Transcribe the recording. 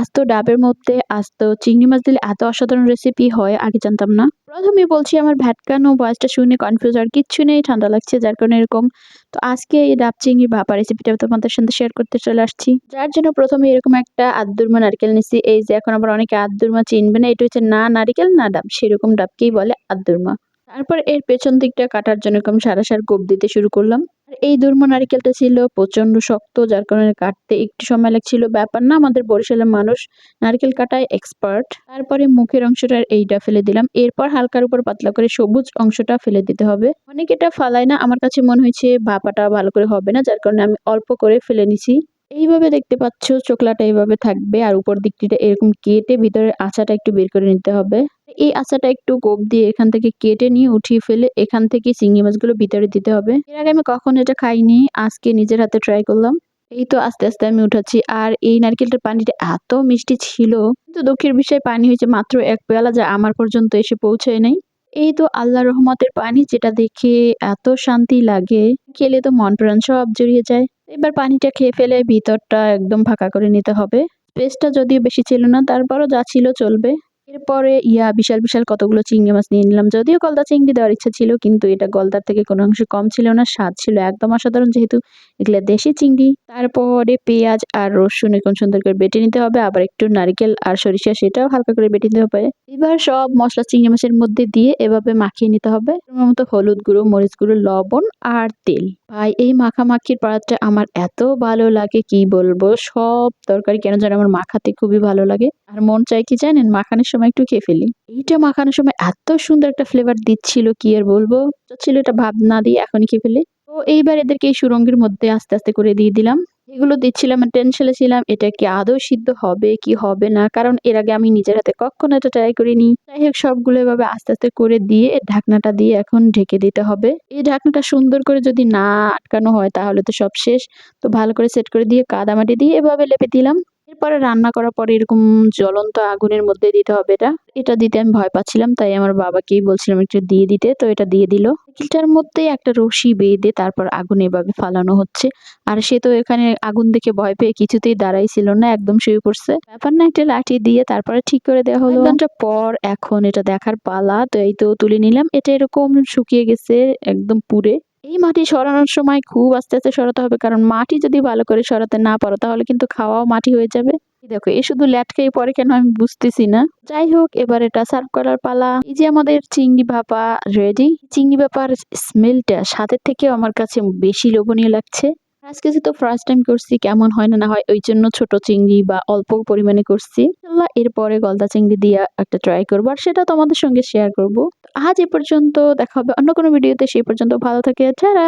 আস্ত ডাবের মধ্যে আস্ত চিংড়ি মাছ দিলে এত অসাধারণ রেসিপি হয়, আগে জানতাম না। প্রথমে বলছি আমার ভ্যাটকানো ভয়েসটা শুনে কনফিউজ আর কিচ্ছু নেই, ঠান্ডা লাগছে যার কারণে এরকম। তো আজকে এই ডাব চিংড়ি ভাপা রেসিপিটা তোমাদের সাথে শেয়ার করতে চলে আসছি। যার জন্য প্রথমে এরকম একটা আদ্দুরমা নারকেল নিছি। এই যে এখন আবার অনেকে আদ্দুরমা চিনবে না, এটা হচ্ছে না নারিকেল, না ডাব, সেরকম ডাবকেই বলে আদ্দুরমা। তারপর এর পেছন দিকটা কাটার জন্য এরকম সারা সার গোপ দিতে শুরু করলাম। এই দুর্ম নারিকেলটা ছিল প্রচণ্ড শক্ত, যার কারণে কাটতে একটু সময় লাগছিল। ব্যাপার না, আমাদের বরিশালের মানুষ নারকেল কাটায় এক্সপার্ট তারপরে মুখের অংশটা এইটা ফেলে দিলাম। এরপর হালকার উপর পাতলা করে সবুজ অংশটা ফেলে দিতে হবে। অনেক এটা ফালায় না, আমার কাছে মনে হয়েছে ভাপাটা ভালো করে হবে না, যার কারণে আমি অল্প করে ফেলে নিছি। এইভাবে দেখতে পাচ্ছ চোকলাটা এইভাবে থাকবে আর উপর দিকটিটা এরকম কেটে ভিতরে আচাটা একটু বের করে নিতে হবে। এই আচাটা একটু গোপ দিয়ে এখান থেকে কেটে নিয়ে উঠিয়ে ফেলে এখান থেকে চিংড়ি মাছগুলো ভিতরে দিতে হবে। এর আগে আমি কখনো এটা খাইনি, আজকে নিজের হাতে ট্রাই করলাম। এই তো আস্তে আস্তে আমি উঠাচ্ছি। আর এই নারকেলটার পানিটা এত মিষ্টি ছিল, কিন্তু দুঃখের বিষয় পানি হয়েছে মাত্র এক পেয়ালা যা আমার পর্যন্ত এসে পৌঁছায় নাই। এই তো আল্লাহ রহমতের পানি যেটা দেখে এত শান্তি লাগে, খেলে তো মন প্রাণ সব জড়িয়ে যায়। এবার পানিটা খেয়ে ফেলে ভিতরটা একদম ফাঁকা করে নিতে হবে। স্পেসটা যদিও বেশি ছিল না, তারপরও যা ছিল চলবে। এরপরে ইয়া, বিশাল বিশাল কতগুলো চিংড়ি মাছ নিয়ে নিলাম। যদিও গলদা চিংড়ি দেওয়ার ইচ্ছা ছিল, কিন্তু এটা গলদার থেকে কোনো অংশ কম ছিল না, স্বাদ ছিল একদম অসাধারণ যেহেতু এগুলো দেশি চিংড়ি। তারপরে পেঁয়াজ আর রসুন এখন সুন্দর করে বেটে নিতে হবে, আবার একটু নারিকেল আর সরিষা সেটাও হালকা করে বেটে নিতে হবে। এবার সব মশলা চিংড়ি মাছের মধ্যে দিয়ে এভাবে মাখিয়ে নিতে হবে। মতো হলুদ গুঁড়ো, মরিচ গুঁড়ো, লবণ আর তেল। ভাই, এই মাখামাখির পাড়াটা আমার এত ভালো লাগে, কি বলব? সব তরকারি কেন যেন আমার মাখাতে খুবই ভালো লাগে। আর মন চাই কি জানেন, মাখানোর সময় একটু খেয়ে ফেলি। এইটা মাখানোর সময় এত সুন্দর একটা ফ্লেভার দিচ্ছিল, কি আর বলব? ছিল এটা ভাব না দিয়ে এখনই খেয়ে ফেলি। তো এইবার এদেরকে এই সুরঙ্গের মধ্যে আস্তে আস্তে করে দিয়ে দিলাম। এগুলো দিচ্ছিলাম টেনশনে ছিলাম এটা কি আদৌ সিদ্ধ হবে, কি হবে না? কারণ এর আগে আমি নিজের হাতে কখনো এটা ট্রাই করিনি। যাই হোক, সবগুলো এভাবে আস্তে আস্তে করে দিয়ে ঢাকনাটা দিয়ে এখন ঢেকে দিতে হবে। এই ঢাকনাটা সুন্দর করে যদি না আটকানো হয়, তাহলে তো সব শেষ। তো ভালো করে সেট করে দিয়ে কাদামাটি দিয়ে এভাবে লেপে দিলাম। এরপরে রান্না করার পরে এরকম জ্বলন্ত আগুনের মধ্যে দিতে হবে এটা। এটা দিতে আমি ভয় পাচ্ছিলাম তাই আমার বাবাকেই বলছিলাম একটু দিয়ে দিতে তো এটা দিয়ে দিল। কিলটার মধ্যে একটা রশি বেঁধে তারপর আগুন এভাবে ফালানো হচ্ছে। আর সে তো এখানে আগুন দেখে ভয় পেয়ে কিছুতেই দাঁড়াইছিল না একদম শুয়ে পড়ছে। ব্যাপার না একটা লাঠি দিয়ে তারপরে ঠিক করে দেওয়া হলো। ঘণ্টা পর এখন এটা দেখার পালা তো এই তো তুলে নিলাম। এটা এরকম শুকিয়ে গেছে একদম পুরে এই মাটি সরানোর সময় খুব আস্তে আস্তে সরাতে হবে, কারণ মাটি যদি ভালো করে সরাতে না পারো, তাহলে কিন্তু খাওয়াও মাটি হয়ে যাবে। দেখো এ শুধু ল্যাটকেই পরে কেন আমি বুঝতেছি না। যাই হোক, এবার এটা সার্ভ করার পালা। এই যে আমাদের চিংড়ি ভাপা রেডি চিংড়ি ভাপার স্মেলটা স্বাদের থেকেও আমার কাছে বেশি লোভনীয় লাগছে। আজকে যেহেতু ফার্স্ট টাইম করছি, কেমন হয় না না হয়, ওই জন্য ছোট চিংড়ি বা অল্প পরিমাণে করছি। এরপরে গলদা চিংড়ি দিয়ে একটা ট্রাই করব, আর সেটা তোমাদের সঙ্গে শেয়ার করব। আজ এ পর্যন্ত দেখা হবে অন্য কোনো ভিডিওতে সেই পর্যন্ত ভালো থাকে ছাড়া